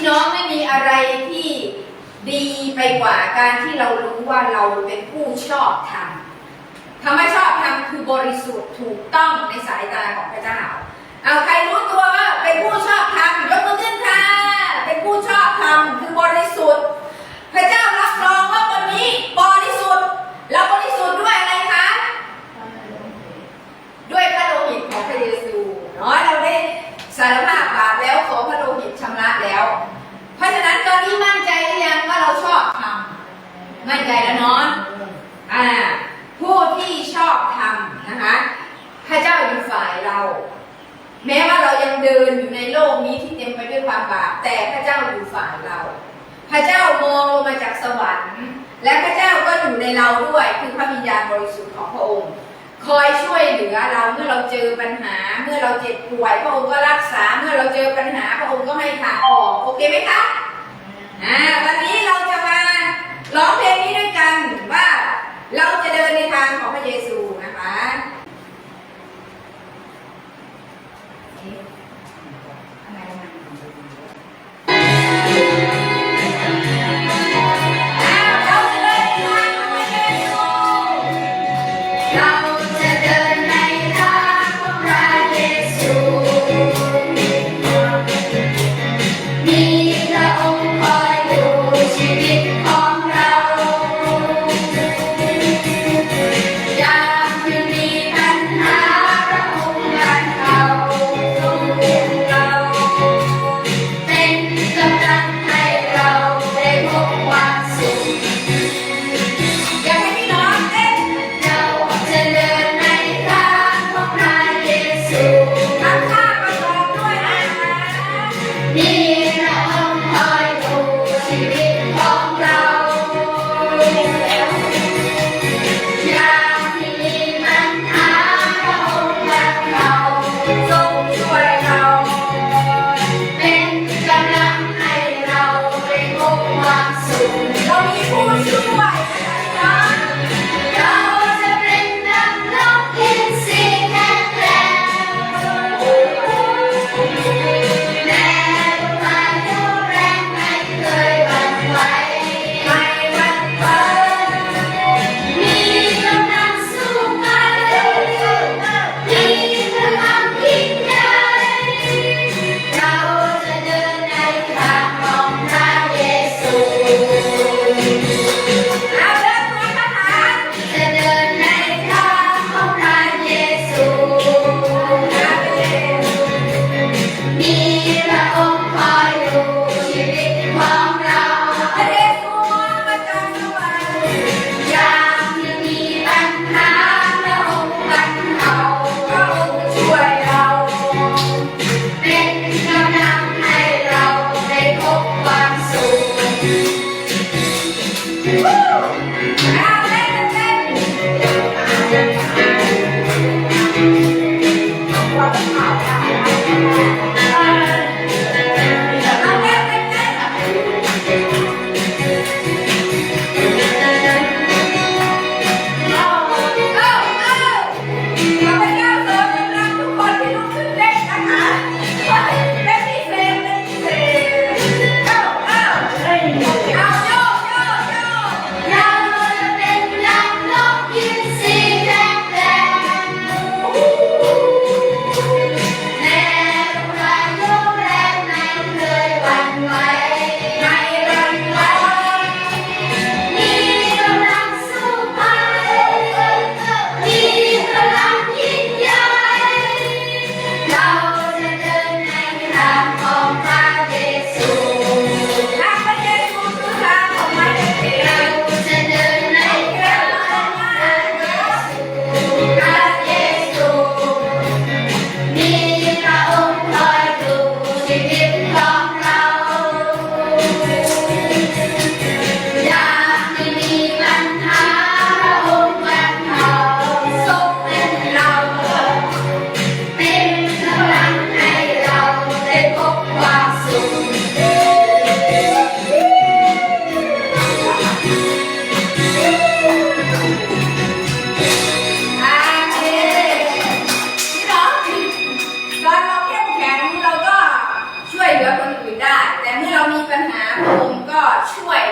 พี่น้องไม่มีอะไรที่ดีไปกว่าการที่เรารู้ว่าเราเป็นผู้ชอบธรรมคำว่าชอบธรรมคือบริสุทธิ์ถูกต้องในสายตาของพระเจ้า เอาใครรู้ตัวว่าเป็นผู้ชอบธรรมยกมือขึ้นค่ะ เป็นผู้ชอบธรรมคือบริสุทธิ์ พระเจ้ารับรองว่าคนนี้บริสุทธิ์แล้วบริสุทธิ์ด้วยอะไรคะ ด้วยพระโลหิตของพระเยซูเนาะเราได้สารภาพบาปแล้วขอพระโลหิตชำระแล้ว เพราะฉะนั้นตอนนี้มั่นใจหรือยังว่าเราชอบทำมั่นใจแล้วเนาะอ่า ผู้ที่ชอบทำนะคะ พระเจ้าอยู่ฝ่ายเรา แม้ว่าเรายังเดินอยู่ในโลกนี้ที่เต็มไปด้วยความบาปแต่พระเจ้าอยู่ฝ่ายเรา พระเจ้ามองลงมาจากสวรรค์ และพระเจ้าก็อยู่ในเราด้วยคือพระวิญญาณบริสุทธิ์ของพระองค์ คอยช่วยเหลือเราเมื่อเราเจอปัญหา เมื่อเราเจ็บป่วย พระองค์ก็รักษาเมื่อเราเจอปัญหา พระองค์ก็ให้ทางออกโอเคไหมคะ Thank you.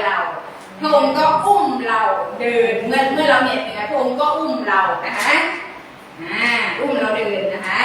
เราพระองค์ก็อุ้มเราเดินเมื่อเมื่อเราเหนื่อยพระองค์ก็อุ้มเรานะคะอุ้มเราเดินนะคะ